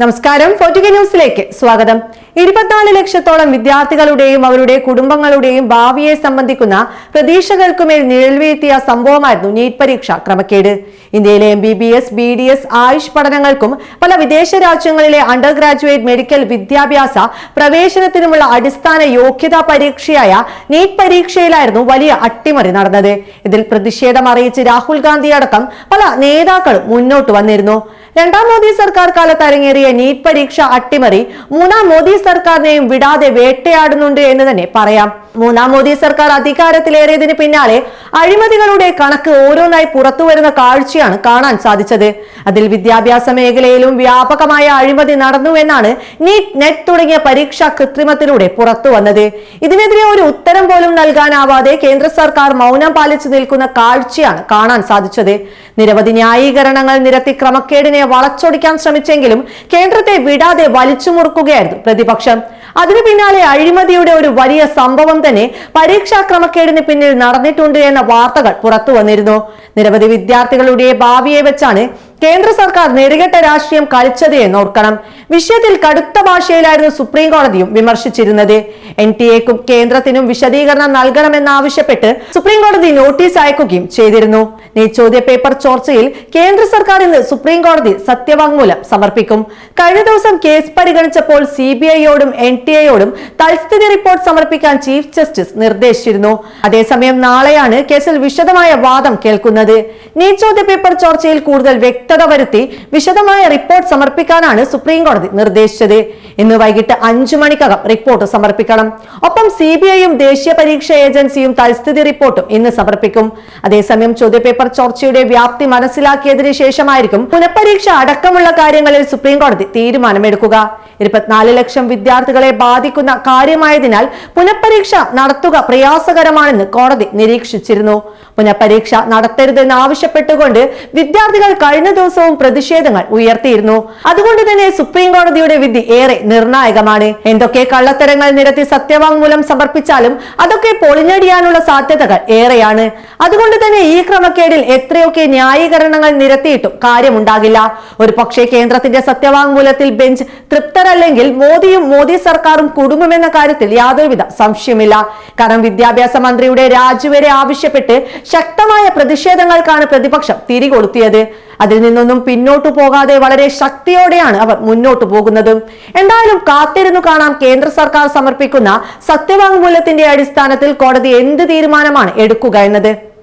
നമസ്കാരം. ഫോർട്ടിക ന്യൂസിലേക്ക് സ്വാഗതം. ഇരുപത്തിനാല് ലക്ഷത്തോളം വിദ്യാർത്ഥികളുടെയും അവരുടെ കുടുംബങ്ങളുടെയും ഭാവിയെ സംബന്ധിക്കുന്ന പ്രതീക്ഷകൾക്കുമേൽ നിഴൽവീഴ്ത്തിയ സംഭവമായിരുന്നു നീറ്റ് പരീക്ഷ ക്രമക്കേട്. ഇന്ത്യയിലെ M B B S B D S Ayush പഠനങ്ങൾക്കും പല വിദേശ രാജ്യങ്ങളിലെ അണ്ടർ ഗ്രാജുവേറ്റ് മെഡിക്കൽ വിദ്യാഭ്യാസ പ്രവേശനത്തിനുമുള്ള അടിസ്ഥാന യോഗ്യതാ പരീക്ഷയായ നീറ്റ് പരീക്ഷയിലായിരുന്നു വലിയ അട്ടിമറി നടന്നത്. ഇതിൽ പ്രതിഷേധം അറിയിച്ച് രാഹുൽ ഗാന്ധി അടക്കം പല നേതാക്കളും മുന്നോട്ട് വന്നിരുന്നു. രണ്ടാം മോദി സർക്കാർ കാലത്ത് അരങ്ങേറിയ നീറ്റ് പരീക്ഷ അട്ടിമറി. മൂന്നാം മോദി സർക്കാരിനെയും വിടാതെ വേട്ടയാടുന്നുണ്ട് എന്ന് തന്നെ പറയാം. മൂന്നാം മോദി സർക്കാർ അധികാരത്തിലേറിയതിന് പിന്നാലെ അഴിമതികളുടെ കണക്ക് ഓരോന്നായി പുറത്തുവരുന്ന കാഴ്ചയാണ് കാണാൻ സാധിച്ചത്. അതിൽ വിദ്യാഭ്യാസ മേഖലയിലും വ്യാപകമായ അഴിമതി നടന്നുവെന്നാണ് നീറ്റ് നെറ്റ് തുടങ്ങിയ പരീക്ഷാ കൃത്രിമത്തിലൂടെ പുറത്തു വന്നത്. ഇതിനെതിരെ ഒരു ഉത്തരം പോലും നൽകാനാവാതെ കേന്ദ്ര സർക്കാർ മൗനം പാലിച്ചു നിൽക്കുന്ന കാഴ്ചയാണ് കാണാൻ സാധിച്ചത്. നിരവധി ന്യായീകരണങ്ങൾ നിരത്തി ക്രമക്കേടിനെ വളച്ചൊടിക്കാൻ ശ്രമിച്ചെങ്കിലും കേന്ദ്രത്തെ വിടാതെ വലിച്ചു മുറുക്കുകയായിരുന്നു പ്രതിപക്ഷം. അതിനു പിന്നാലെ അഴിമതിയുടെ ഒരു വലിയ സംഭവം തന്നെ പരീക്ഷാ ക്രമക്കേടിന് പിന്നിൽ നടന്നിട്ടുണ്ട് എന്ന വാർത്തകൾ പുറത്തു വന്നിരുന്നു. നിരവധി വിദ്യാർത്ഥികളുടെ ഭാവിയെ വെച്ചാണ് കേന്ദ്ര സർക്കാർ നെറുകെട്ട രാഷ്ട്രീയം കളിച്ചത് എന്നോർക്കണം. വിഷയത്തിൽ കടുത്ത ഭാഷയിലായിരുന്നു സുപ്രീം കോടതിയും വിമർശിച്ചിരുന്നത്. എൻ ടി എക്കും കേന്ദ്രത്തിനും വിശദീകരണം നൽകണമെന്നാവശ്യപ്പെട്ട് സുപ്രീം കോടതി നോട്ടീസ് അയക്കുകയും ചെയ്തിരുന്നു. ചോദ്യ പേപ്പർ ചോർച്ചയിൽ കേന്ദ്ര സർക്കാർ ഇന്ന് സുപ്രീം കോടതി സത്യവാങ്മൂലം സമർപ്പിക്കും. കഴിഞ്ഞ ദിവസം കേസ് പരിഗണിച്ചപ്പോൾ സി ബി ഐയോടും എൻ ടി എയോടും തൽസ്ഥിതി റിപ്പോർട്ട് സമർപ്പിക്കാൻ ചീഫ് ജസ്റ്റിസ് നിർദ്ദേശിച്ചിരുന്നു. അതേസമയം നാളെയാണ് കേസിൽ വിശദമായ വാദം കേൾക്കുന്നത്. നീ ചോദ്യ പേപ്പർ ചോർച്ചയിൽ കൂടുതൽ വ്യക്തത വരുത്തി വിശദമായ റിപ്പോർട്ട് സമർപ്പിക്കാനാണ് സുപ്രീം കോടതി നിർദ്ദേശിച്ചത്. ഇന്ന് വൈകിട്ട് അഞ്ചു മണിക്കകം റിപ്പോർട്ട് സമർപ്പിക്കണം. ഒപ്പം സി ബി ഐയും ദേശീയ പരീക്ഷാ ഏജൻസിയും തൽസ്ഥിതി റിപ്പോർട്ടും ഇന്ന് സമർപ്പിക്കും. അതേസമയം ചോദ്യപേപ്പർ ചോർച്ചയുടെ വ്യാപ്തി മനസ്സിലാക്കിയതിനു ശേഷമായിരിക്കും പുനഃപരീക്ഷ അടക്കമുള്ള കാര്യങ്ങളിൽ സുപ്രീം കോടതി തീരുമാനമെടുക്കുക. ഇരുപത്തിനാല് ലക്ഷം വിദ്യാർത്ഥികളെ ബാധിക്കുന്ന കാര്യമായതിനാൽ പുനഃപരീക്ഷ നടത്തുക പ്രയാസകരമാണെന്ന് കോടതി നിരീക്ഷിച്ചിരുന്നു. പുനഃപരീക്ഷ നടത്തരുതെന്ന് ആവശ്യപ്പെട്ടുകൊണ്ട് വിദ്യാർത്ഥികൾ കഴിഞ്ഞ ദിവസവും പ്രതിഷേധങ്ങൾ ഉയർത്തിയിരുന്നു. അതുകൊണ്ട് തന്നെ സുപ്രീം കോടതിയുടെ വിധി ഏറെ നിർണായകമാണ്. എന്തൊക്കെ കള്ളത്തരങ്ങൾ നിരത്തി സത്യവാങ്മൂലം സമർപ്പിച്ചാലും അതൊക്കെ പൊളിഞ്ഞടിയാനുള്ള സാധ്യതകൾ ഏറെയാണ്. അതുകൊണ്ട് തന്നെ ഈ ക്രമക്കേടിൽ എത്രയൊക്കെ ന്യായീകരണങ്ങൾ നിരത്തിയിട്ടും കാര്യമുണ്ടാകില്ല. ഒരു പക്ഷേ കേന്ദ്രത്തിന്റെ സത്യവാങ്മൂലത്തിൽ ബെഞ്ച് തൃപ്തരല്ലെങ്കിൽ മോദിയും മോദി സർക്കാരും കുടുംബമെന്ന കാര്യത്തിൽ യാതൊരുവിധ സംശയമില്ല കാരണം വിദ്യാഭ്യാസ മന്ത്രിയുടെ രാജിവരെ ആവശ്യപ്പെട്ട് ശക്തമായ പ്രതിഷേധങ്ങൾക്കാണ് പ്രതിപക്ഷം തിരികൊളുത്തിയത്. അതിൽ നിന്നൊന്നും പിന്നോട്ടു പോകാതെ വളരെ ശക്തിയോടെയാണ് അവർ മുന്നോട്ടു പോകുന്നത്. എന്തായാലും കാത്തിരുന്നു കാണാം കേന്ദ്ര സർക്കാർ സമർപ്പിക്കുന്ന സത്യവാങ്മൂലത്തിന്റെ അടിസ്ഥാനത്തിൽ കോടതി എന്ത് തീരുമാനമാണ് എടുക്കുക എന്നത്?